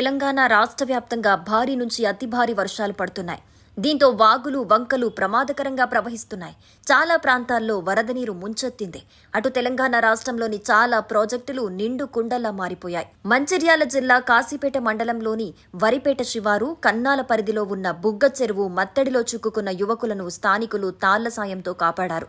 తెలంగాణ రాష్ట్ర వ్యాప్తంగా భారీ నుంచి అతి భారీ వర్షాలు పడుతున్నాయి. దీంతో వాగులు వంకలు ప్రమాదకరంగా ప్రవహిస్తున్నాయి. చాలా ప్రాంతాల్లో వరద నీరు ముంచెత్తింది. అటు తెలంగాణ రాష్ట్రంలోని చాలా ప్రాజెక్టులు నిండు కుండలా మారిపోయాయి. మంచిర్యాల జిల్లా కాశీపేట మండలంలోని వరిపేట శివారు కన్నాల పరిధిలో ఉన్న బుగ్గ చెరువు మత్తడిలో చిక్కుకున్న యువకులను స్థానికులు తాళ్ళ సాయంతో కాపాడారు.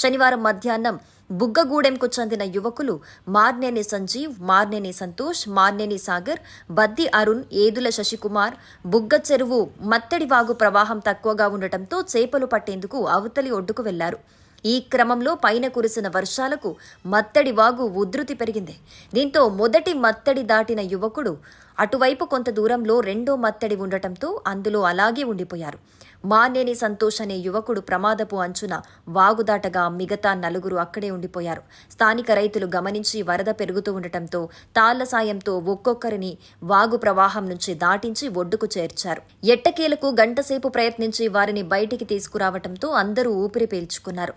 శనివారం మధ్యాహ్నం బుగ్గగూడెంకు చెందిన యువకులు మార్నేని సంజీవ్ మార్నేని సంతోష్ మార్నేని సాగర్ బద్ది అరుణ్ ఏదుల శశికుమార్ బుగ్గ చెరువు మత్తడి వాగు ప్రవాహం తక్కువగా ఉండటంతో చేపలు పట్టేందుకు అవతలి ఒడ్డుకు వెళ్ళారు. ఈ క్రమంలో పైన కురిసిన వర్షాలకు మత్తడి వాగు ఉధృతి పెరిగింది. దీంతో మొదటి మత్తడి దాటిన యువకుడు అటువైపు కొంత దూరంలో రెండో మత్తడి ఉండటంతో అందులో అలాగే ఉండిపోయారు. మానేని సంతోష్ అనే యువకుడు ప్రమాదపు అంచున వాగుదాటగా మిగతా నలుగురు అక్కడే ఉండిపోయారు స్థానిక రైతులు గమనించి వరద పెరుగుతూ ఉండటంతో తాళ్ళ సాయంతో ఒక్కొక్కరిని వాగు ప్రవాహం నుంచి దాటించి ఒడ్డుకు చేర్చారు ఎట్టకేలకు గంటసేపు ప్రయత్నించి వారిని బయటికి తీసుకురావటంతో అందరూ ఊపిరి పీల్చుకున్నారు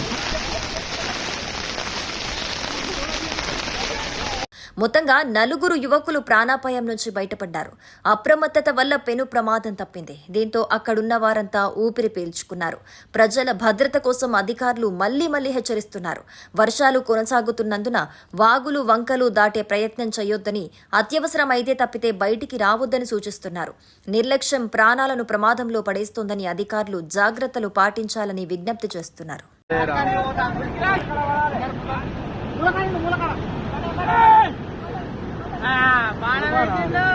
మొత్తంగా నలుగురు యువకులు ప్రాణాపాయం నుంచి బయటపడ్డారు. అప్రమత్తత వల్ల పెను ప్రమాదం తప్పింది. దీంతో అక్కడున్న వారంతా ఊపిరి పీల్చుకున్నారు. ప్రజల భద్రత కోసం అధికారులు మళ్ళీ మళ్ళీ హెచ్చరిస్తున్నారు. వర్షాలు కొనసాగుతున్నందున వాగులు వంకలు దాటే ప్రయత్నం చేయొద్దని అత్యవసరమైతే తప్పితే బయటికి రావద్దని సూచిస్తున్నారు. నిర్లక్ష్యం ప్రాణాలను ప్రమాదంలో పడేస్తోందని అధికారులు జాగ్రత్తలు పాటించాలని విజ్ఞప్తి చేస్తున్నారు. పెట్టిండు.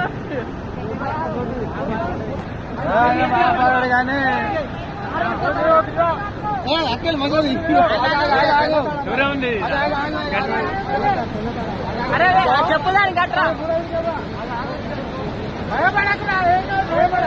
అరే చెప్పుదాని గట్రా భయపడకురా భయపడ,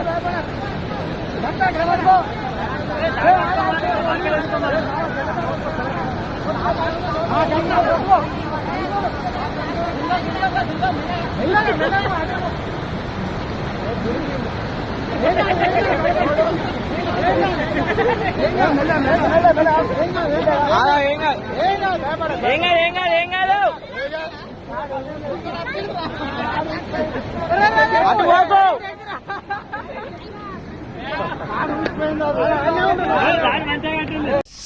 ఏం కాదు ఏం కాదు ఏం కాదు అటు పోకు.